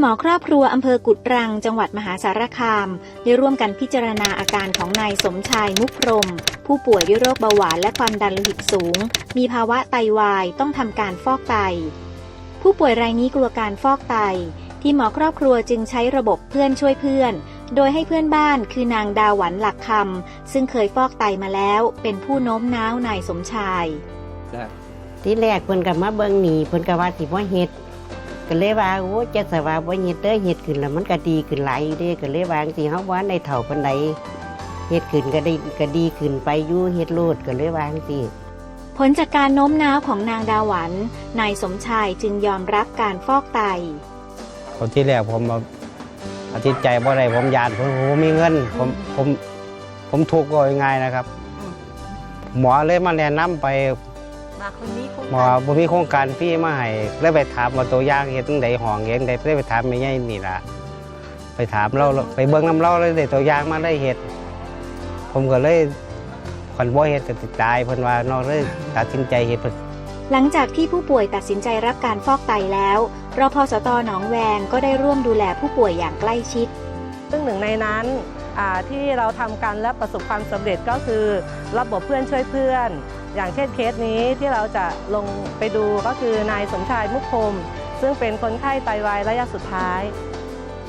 หมอครอบครัวอำเภอกุดรัง จังหวัดมหาสารคาม ได้ร่วมกันพิจารณาอาการของนายสมชายมุกพรหมผู้ป่วยด้วยโรคเบาหวานและความดันโลหิตสูง มีภาวะไตวายต้องทำการฟอกไต ผู้ป่วยรายนี้กลัวการฟอกไต ที่หมอครอบครัวจึงใช้ระบบเพื่อนช่วยเพื่อน โดยให้เพื่อนบ้านคือนางดาหวันหลักคำซึ่งเคยฟอกไตมาแล้ว เป็นผู้โน้มน้าวนายสมชาย ที่แรกเพิ่นก็มาเบิ่งหนีเพิ่นก็ว่าสิบ่เฮ็ด ก็เลยว่าโอ้จะสว่าบ่เฮ็ดเด้อเฮ็ดขึ้นแล้วมันก็ดีขึ้นหลายอยู่เด้ก็เลยว่าจังซี่เฮาบ่ได้เฒ่าปานใดเฮ็ดขึ้นก็ได้ก็ดีขึ้นไปอยู่เฮ็ดโลดก็เลยว่าจังซี่ผลจากการโน้มน้าวของนางดาหวันนายสมชายจึงยอมรับการฟอกไตคนที่แรกผมเอาอาทิตย์ใจบ่ได้ผมยานผมผมมีเงินผมผมผมทุกข์ก็ยังไงนะครับ หมอเลยมาแนะนำไป มาคนนี้คงหมอบ่มีโครงการฟรีมาให้เลยไปถามว่าตัวอย่างเฮ็ดจังไดห้องเฮ็ดจังไดเลยไปถามแม่ใหญ่นี่ล่ะ ไปถามเราไปเบิ่งนํเราเลยได้ตัวอย่างมาได้เฮ็ดผมก็เลยคันบ่เฮ็ดก็ติดตายเพิ่นว่าเนาะเลยตัดสินใจเฮ็ดเพิ่นหลังจากที่ผู้ป่วยตัดสินใจรับการฟอกไตแล้วรพสตหนองแวงก็ได้ร่วมดูแลผู้ป่วยอย่างใกล้ชิด ซึ่งหนึ่งในนั้นอ่าที่เราทำกันและประสบความสำเร็จก็คือ ระบบเพื่อนช่วยเพื่อน อย่างเช่นเคสนี้ที่เราจะลงไปดูก็คือนายสมชายมุกพรมซึ่งเป็นคนไข้ไตวายระยะสุดท้าย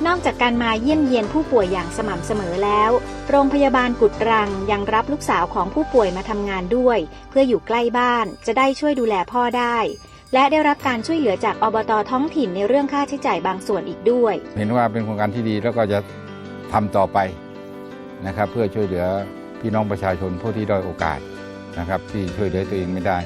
นอกจากการมาเยี่ยมเยียนผู้ป่วยอย่างสม่ำเสมอแล้ว โรงพยาบาลกุดรังยังรับลูกสาวของผู้ป่วยมาทำงานด้วย เพื่ออยู่ใกล้บ้านจะได้ช่วยดูแลพ่อได้ และได้รับการช่วยเหลือจากอบตท้องถิ่นในเรื่องค่าใช้จ่ายบางส่วนอีกด้วย เห็นว่าเป็นโครงการที่ดีแล้วก็จะทำต่อไปนะครับเพื่อช่วยเหลือพี่น้องประชาชนผู้ที่ด้อยโอกาส นะครับ ที่ช่วยเหลือตัวเองไม่ได้